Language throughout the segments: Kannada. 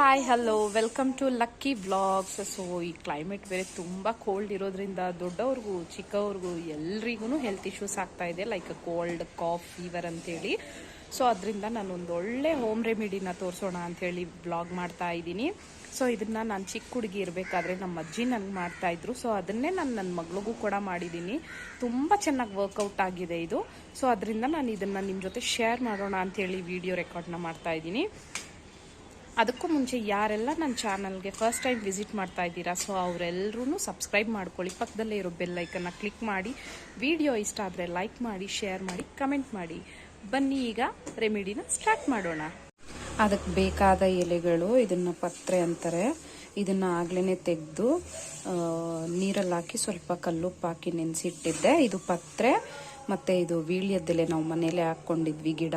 Hi hello welcome to lucky blogs so ಈ ಕ್ಲೈಮೇಟ್ ಬೇರೆ ತುಂಬ ಕೋಲ್ಡ್ ಇರೋದ್ರಿಂದ ದೊಡ್ಡವ್ರಿಗೂ, ಚಿಕ್ಕವ್ರಿಗೂ ಎಲ್ರಿಗೂ ಹೆಲ್ತ್ ಇಶ್ಯೂಸ್ ಆಗ್ತಾ ಇದೆ ಲೈಕ್ ಕೋಲ್ಡ್ ಕಾಫ್ ಫೀವರ್ ಅಂತೇಳಿ. ಸೊ ಅದರಿಂದ ನಾನು ಒಂದು ಒಳ್ಳೆ ಹೋಮ್ ರೆಮಿಡಿನ ತೋರಿಸೋಣ ಅಂಥೇಳಿ ಬ್ಲಾಗ್ ಮಾಡ್ತಾ ಇದ್ದೀನಿ. ಸೊ ಇದನ್ನ ನಾನು ಚಿಕ್ಕ ಹುಡುಗಿ ಇರಬೇಕಾದ್ರೆ ನಮ್ಮ ಅಜ್ಜಿ ನನಗೆ ಮಾಡ್ತಾ ಇದ್ರು. ಸೊ ಅದನ್ನೇ ನಾನು ನನ್ನ ಮಗಳಿಗೂ ಕೂಡ ಮಾಡಿದ್ದೀನಿ. ತುಂಬ ಚೆನ್ನಾಗಿ ವರ್ಕೌಟ್ ಆಗಿದೆ ಇದು. ಸೊ ಅದರಿಂದ ನಾನು ಇದನ್ನು ನಿಮ್ಮ ಜೊತೆ ಶೇರ್ ಮಾಡೋಣ ಅಂಥೇಳಿ ವಿಡಿಯೋ ರೆಕಾರ್ಡ್ನ ಮಾಡ್ತಾ ಇದ್ದೀನಿ. ಅದಕ್ಕೂ ಮುಂಚೆ ಯಾರೆಲ್ಲ ನನ್ನ ಚಾನಲ್ಗೆ ಫಸ್ಟ್ ಟೈಮ್ ವಿಸಿಟ್ ಮಾಡ್ತಾ ಇದ್ದೀರಾ ಸೊ ಅವರೆಲ್ಲರೂ ಸಬ್ಸ್ಕ್ರೈಬ್ ಮಾಡ್ಕೊಳ್ಳಿ. ಪಕ್ಕದಲ್ಲೇ ಇರೋ ಬೆಲ್ ಐಕನ್ನ ಕ್ಲಿಕ್ ಮಾಡಿ ವಿಡಿಯೋ ಇಷ್ಟ ಆದರೆ ಲೈಕ್ ಮಾಡಿ ಶೇರ್ ಮಾಡಿ ಕಮೆಂಟ್ ಮಾಡಿ. ಬನ್ನಿ ಈಗ ರೆಮಿಡಿನ ಸ್ಟಾರ್ಟ್ ಮಾಡೋಣ. ಅದಕ್ಕೆ ಬೇಕಾದ ಎಲೆಗಳು ಇದನ್ನು ಪತ್ರೆ ಅಂತಾರೆ. ಇದನ್ನು ಆಗ್ಲೇ ತೆಗೆದು ನೀರಲ್ಲಿ ಹಾಕಿ ಸ್ವಲ್ಪ ಕಲ್ಲುಪ್ಪು ಹಾಕಿ ನೆನೆಸಿಟ್ಟಿದ್ದೆ. ಇದು ಪತ್ರೆ, ಮತ್ತು ಇದು ವೀಳ್ಯದೆಲೆ ನಾವು ಮನೇಲೆ ಹಾಕ್ಕೊಂಡಿದ್ವಿ ಗಿಡ.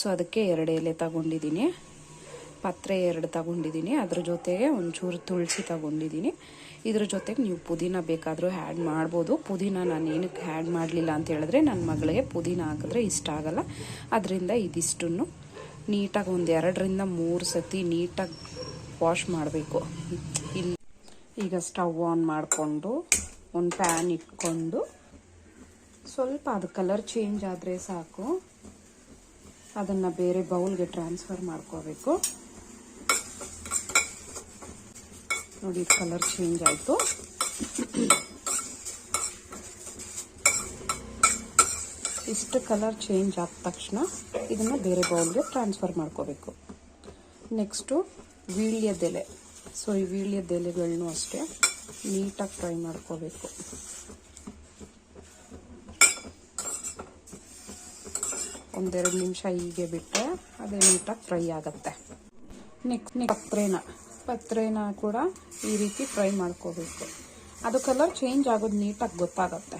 ಸೊ ಅದಕ್ಕೆ ಎರಡು ಎಲೆ ತಗೊಂಡಿದ್ದೀನಿ. ಪತ್ರೆ ಎರಡು ತಗೊಂಡಿದ್ದೀನಿ. ಅದ್ರ ಜೊತೆಗೆ ಒಂಚೂರು ತುಳಸಿ ತಗೊಂಡಿದ್ದೀನಿ. ಇದ್ರ ಜೊತೆಗೆ ನೀವು ಪುದೀನ ಬೇಕಾದರೂ ಆ್ಯಡ್ ಮಾಡ್ಬೋದು. ಪುದೀನ ನಾನು ಏನಕ್ಕೆ ಆ್ಯಡ್ ಮಾಡಲಿಲ್ಲ ಅಂತ ಹೇಳಿದ್ರೆ ನನ್ನ ಮಗಳಿಗೆ ಪುದೀನ ಹಾಕಿದ್ರೆ ಇಷ್ಟ ಆಗಲ್ಲ. ಅದರಿಂದ ಇದಿಷ್ಟನ್ನು ನೀಟಾಗಿ ಒಂದು ಎರಡರಿಂದ ಮೂರು ಸತಿ ನೀಟಾಗಿ ವಾಶ್ ಮಾಡಬೇಕು. ಇಲ್ಲಿ ಈಗ ಸ್ಟವ್ ಆನ್ ಮಾಡಿಕೊಂಡು ಒಂದು ಪ್ಯಾನ್ ಇಟ್ಕೊಂಡು ಸ್ವಲ್ಪ ಅದು ಕಲರ್ ಚೇಂಜ್ ಆದರೆ ಸಾಕು. ಅದನ್ನು ಬೇರೆ ಬೌಲ್ಗೆ ಟ್ರಾನ್ಸ್ಫರ್ ಮಾಡ್ಕೋಬೇಕು. ನೋಡಿ ಕಲರ್ ಚೇಂಜ್ ಆಯಿತು. ಇಷ್ಟು ಕಲರ್ ಚೇಂಜ್ ಆದ ತಕ್ಷಣ ಇದನ್ನು ಬೇರೆ ಬೌಲ್ಗೆ ಟ್ರಾನ್ಸ್ಫರ್ ಮಾಡ್ಕೋಬೇಕು. ನೆಕ್ಸ್ಟು ವೀಳ್ಯದೆಲೆ ಸೊ ಈ ವೀಳ್ಯದೆಲೆಗಳನ್ನೂ ಅಷ್ಟೇ ನೀಟಾಗಿ ಫ್ರೈ ಮಾಡ್ಕೋಬೇಕು. ಒಂದೆರಡು ನಿಮಿಷ ಹೀಗೆ ಬಿಟ್ಟರೆ ಅದೇ ನೀಟಾಗಿ ಫ್ರೈ ಆಗುತ್ತೆ. ನೆಕ್ಸ್ಟ್ ಪತ್ರೆನ ಪತ್ರೆನ ಕೂಡ ಈ ರೀತಿ ಫ್ರೈ ಮಾಡ್ಕೋಬೇಕು. ಅದು ಕಲರ್ ಚೇಂಜ್ ಆಗೋದು ನೀಟಾಗಿ ಗೊತ್ತಾಗುತ್ತೆ.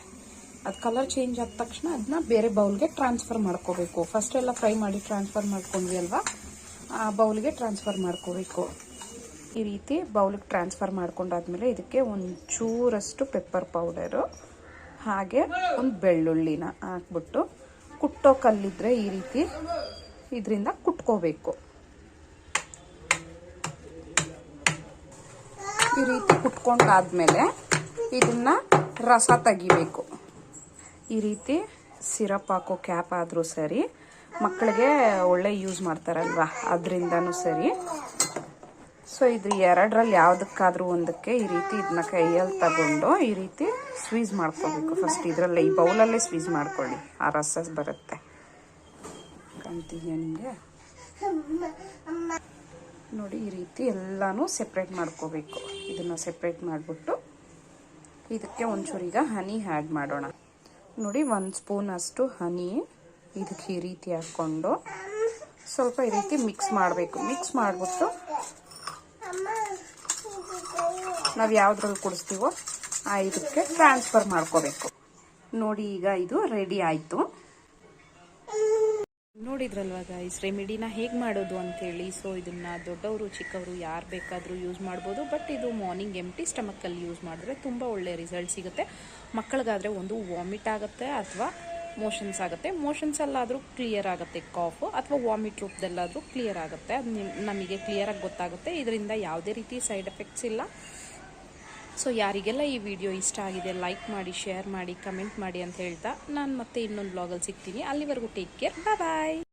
ಅದು ಕಲರ್ ಚೇಂಜ್ ಆದ ತಕ್ಷಣ ಅದನ್ನ ಬೇರೆ ಬೌಲ್ಗೆ ಟ್ರಾನ್ಸ್ಫರ್ ಮಾಡ್ಕೋಬೇಕು. ಫಸ್ಟ್ ಎಲ್ಲ ಫ್ರೈ ಮಾಡಿ ಟ್ರಾನ್ಸ್ಫರ್ ಮಾಡ್ಕೊಂಡ್ವಿ ಅಲ್ವಾ? ಆ ಬೌಲ್ಗೆ ಟ್ರಾನ್ಸ್ಫರ್ ಮಾಡ್ಕೋಬೇಕು. ಈ ರೀತಿ ಬೌಲ್ಗೆ ಟ್ರಾನ್ಸ್ಫರ್ ಮಾಡ್ಕೊಂಡಾದ್ಮೇಲೆ ಇದಕ್ಕೆ ಒಂದು ಚೂರಷ್ಟು ಪೆಪ್ಪರ್ ಪೌಡರು ಹಾಗೆ ಒಂದು ಬೆಳ್ಳುಳ್ಳಿನ ಹಾಕ್ಬಿಟ್ಟು ಕುಟ್ಟೋ ಕಲ್ಲಿದ್ರೆ ಈ ರೀತಿ ಇದರಿಂದ ಕುಟ್ಕೋಬೇಕು. ಈ ರೀತಿ ಕುಟ್ಕೊಂಡಾದ್ಮೇಲೆ ಇದನ್ನ ರಸ ತೆಗಿಬೇಕು. ಈ ರೀತಿ ಸಿರಪ್ ಹಾಕೋ ಕ್ಯಾಪ್ ಆದರೂ ಸರಿ, ಮಕ್ಕಳಿಗೆ ಒಳ್ಳೆ ಯೂಸ್ ಮಾಡ್ತಾರಲ್ವಾ? ಅದರಿಂದನೂ ಸರಿ. ಸೊ ಇದು ಎರಡರಲ್ಲಿ ಯಾವುದಕ್ಕಾದ್ರೂ ಒಂದಕ್ಕೆ ಈ ರೀತಿ ಇದನ್ನ ಕೈಯಲ್ಲಿ ತಗೊಂಡು ಈ ರೀತಿ ಸ್ವೀಸ್ ಮಾಡ್ಕೋಬೇಕು. ಫಸ್ಟ್ ಇದರಲ್ಲೇ, ಈ ಬೌಲಲ್ಲೇ ಸ್ವೀಸ್ ಮಾಡ್ಕೊಳ್ಳಿ. ಆ ರಸ ಬರುತ್ತೆ. ಕಾಣ್ತಿದ್ಯಾ ನಿಮಗೆ ನೋಡಿ, ಈ ರೀತಿ ಎಲ್ಲಾನು ಸೆಪ್ರೇಟ್ ಮಾಡ್ಕೋಬೇಕು. ಇದನ್ನು ಸೆಪ್ರೇಟ್ ಮಾಡಿಬಿಟ್ಟು ಇದಕ್ಕೆ ಒಂಚೂರು ಈಗ ಹನಿ ಆ್ಯಡ್ ಮಾಡೋಣ. ನೋಡಿ, ಒಂದು ಸ್ಪೂನ್ ಅಷ್ಟು ಹನಿ ಇದಕ್ಕೆ ಈ ರೀತಿ ಹಾಕ್ಕೊಂಡು ಸ್ವಲ್ಪ ಈ ರೀತಿ ಮಿಕ್ಸ್ ಮಾಡಬೇಕು. ಮಿಕ್ಸ್ ಮಾಡಿಬಿಟ್ಟು ನಾವು ಯಾವುದ್ರಲ್ಲಿ ಕುಡಿಸ್ತೀವೋ ಆ ಇದಕ್ಕೆ ಟ್ರಾನ್ಸ್ಫರ್ ಮಾಡ್ಕೋಬೇಕು. ನೋಡಿ, ಈಗ ಇದು ರೆಡಿ ಆಯಿತು. ನೋಡಿದ್ರಲ್ವ ಗೈಸ್ ರೆಮಿಡಿನ ಹೇಗೆ ಮಾಡೋದು ಅಂಥೇಳಿ ಸೊ ಇದನ್ನು ದೊಡ್ಡವರು, ಚಿಕ್ಕವರು ಯಾರು ಬೇಕಾದರೂ ಯೂಸ್ ಮಾಡ್ಬೋದು. ಬಟ್ ಇದು ಮಾರ್ನಿಂಗ್ ಎಂಟಿ ಸ್ಟಮಕ್ಕಲ್ಲಿ ಯೂಸ್ ಮಾಡಿದ್ರೆ ತುಂಬ ಒಳ್ಳೆ ರಿಸಲ್ಟ್ ಸಿಗುತ್ತೆ. ಮಕ್ಕಳಿಗಾದರೆ ಒಂದು ವಾಮಿಟ್ ಆಗುತ್ತೆ ಅಥವಾ ಮೋಷನ್ಸ್ ಆಗುತ್ತೆ. ಮೋಷನ್ಸಲ್ಲಾದರೂ ಕ್ಲಿಯರ್ ಆಗುತ್ತೆ ಕಾಫು ಅಥವಾ ವಾಮಿಟ್ ರೂಪದಲ್ಲಾದರೂ ಕ್ಲಿಯರ್ ಆಗುತ್ತೆ. ಅದು ನಮಗೆ ಕ್ಲಿಯರಾಗಿ ಗೊತ್ತಾಗುತ್ತೆ. ಇದರಿಂದ ಯಾವುದೇ ರೀತಿ ಸೈಡ್ ಎಫೆಕ್ಟ್ಸ್ ಇಲ್ಲ. ಸೊ ಯಾರಿಗೆಲ್ಲ ಈ ವಿಡಿಯೋ ಇಷ್ಟ ಆಗಿದೆ ಲೈಕ್ ಮಾಡಿ ಶೇರ್ ಮಾಡಿ ಕಮೆಂಟ್ ಮಾಡಿ ಅಂತ ಹೇಳ್ತಾ, ನಾನು ಮತ್ತೆ ಇನ್ನೊಂದು ಬ್ಲಾಗಲ್ಲಿ ಸಿಗ್ತೀನಿ. ಅಲ್ಲಿವರೆಗೂ ಟೇಕ್ ಕೇರ್ ಬಾಯ್